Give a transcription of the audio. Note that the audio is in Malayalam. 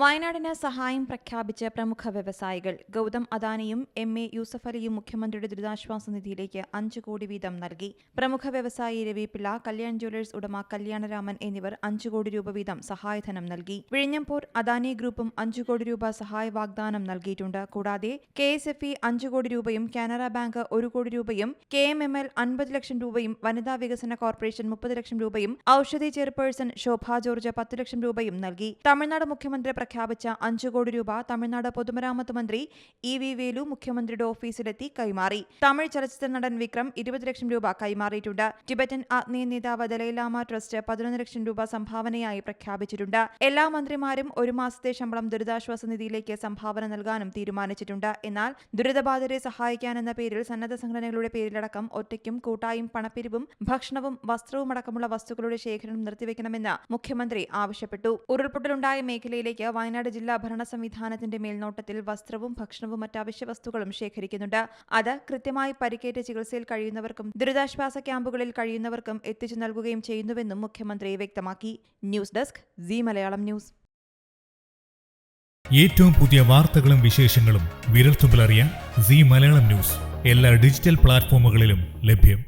വയനാടിന് സഹായം പ്രഖ്യാപിച്ച് പ്രമുഖ വ്യവസായികൾ ഗൗതം അദാനിയും എം എ യൂസഫലിയും മുഖ്യമന്ത്രിയുടെ ദുരിതാശ്വാസ നിധിയിലേക്ക് അഞ്ച് കോടി വീതം നൽകി. പ്രമുഖ വ്യവസായി രവി പിള്ള കല്യാൺ ജ്വല്ലേഴ്സ് ഉടമ കല്യാണരാമൻ എന്നിവർ അഞ്ച് കോടി രൂപ വീതം സഹായധനം നൽകി. വിഴിഞ്ഞംപൂർ അദാനി ഗ്രൂപ്പും അഞ്ച് കോടി രൂപ സഹായ വാഗ്ദാനം നൽകിയിട്ടുണ്ട്. കൂടാതെ കെ എസ് എഫ് ഇ അഞ്ച് കോടി രൂപയും കാനറ ബാങ്ക് ഒരു കോടി രൂപയും കെ എം എം എൽ അൻപത് ലക്ഷം രൂപയും വനിതാ വികസന കോർപ്പറേഷൻ മുപ്പത് ലക്ഷം രൂപയും ഔഷധി ചെയർപേഴ്സൺ ശോഭ ജോർജ് പത്ത് ലക്ഷം രൂപയും നൽകി. തമിഴ്നാട് മുഖ്യമന്ത്രി പ്രഖ്യാപിച്ച അഞ്ചു കോടി രൂപ തമിഴ്നാട് പൊതുമരാമത്ത് മന്ത്രി ഇ വി വേലു മുഖ്യമന്ത്രിയുടെ ഓഫീസിലെത്തി കൈമാറി. തമിഴ് ചലച്ചിത്ര നടൻ വിക്രം ഇരുപത് ലക്ഷം രൂപ കൈമാറിയിട്ടുണ്ട്. ടിബറ്റൻ ആത്മീയ നേതാവ് ദലൈലാമ ട്രസ്റ്റ് പതിനൊന്ന് ലക്ഷം രൂപ സംഭാവനയായി പ്രഖ്യാപിച്ചിട്ടുണ്ട്. എല്ലാ മന്ത്രിമാരും ഒരു മാസത്തെ ശമ്പളം ദുരിതാശ്വാസ നിധിയിലേക്ക് സംഭാവന നൽകാനും തീരുമാനിച്ചിട്ടുണ്ട്. എന്നാൽ ദുരിതബാധിതരെ സഹായിക്കാനെന്ന പേരിൽ സന്നദ്ധ സംഘടനകളുടെ പേരിലടക്കം ഒറ്റയ്ക്കും കൂട്ടായും പണപ്പിരിവും ഭക്ഷണവും വസ്ത്രവും അടക്കമുള്ള വസ്തുക്കളുടെ ശേഖരണം നിർത്തിവെക്കണമെന്ന് മുഖ്യമന്ത്രി ആവശ്യപ്പെട്ടു. ഉരുൾപൊട്ടലുണ്ടായ മേഖലയിലേക്ക് വയനാട് ജില്ലാ ഭരണ സംവിധാനത്തിന്റെ മേൽനോട്ടത്തിൽ വസ്ത്രവും ഭക്ഷണവും മറ്റ് അവശ്യ വസ്തുക്കളും ശേഖരിക്കുന്നുണ്ട്. അത് കൃത്യമായി പരിക്കേറ്റ് ചികിത്സയിൽ കഴിയുന്നവർക്കും ദുരിതാശ്വാസ ക്യാമ്പുകളിൽ കഴിയുന്നവർക്കും എത്തിച്ചു നൽകുകയും ചെയ്യുന്നുവെന്നും മുഖ്യമന്ത്രി വ്യക്തമാക്കി. News desk C Malayalam news. ഏറ്റവും പുതിയ വാർത്തകളും വിശേഷങ്ങളും വിരൽത്തുമ്പിലറിയാൻ സി മലയാളം ന്യൂസ്. എല്ലാ ഡിജിറ്റൽ പ്ലാറ്റ്ഫോമുകളിലും ലഭ്യം.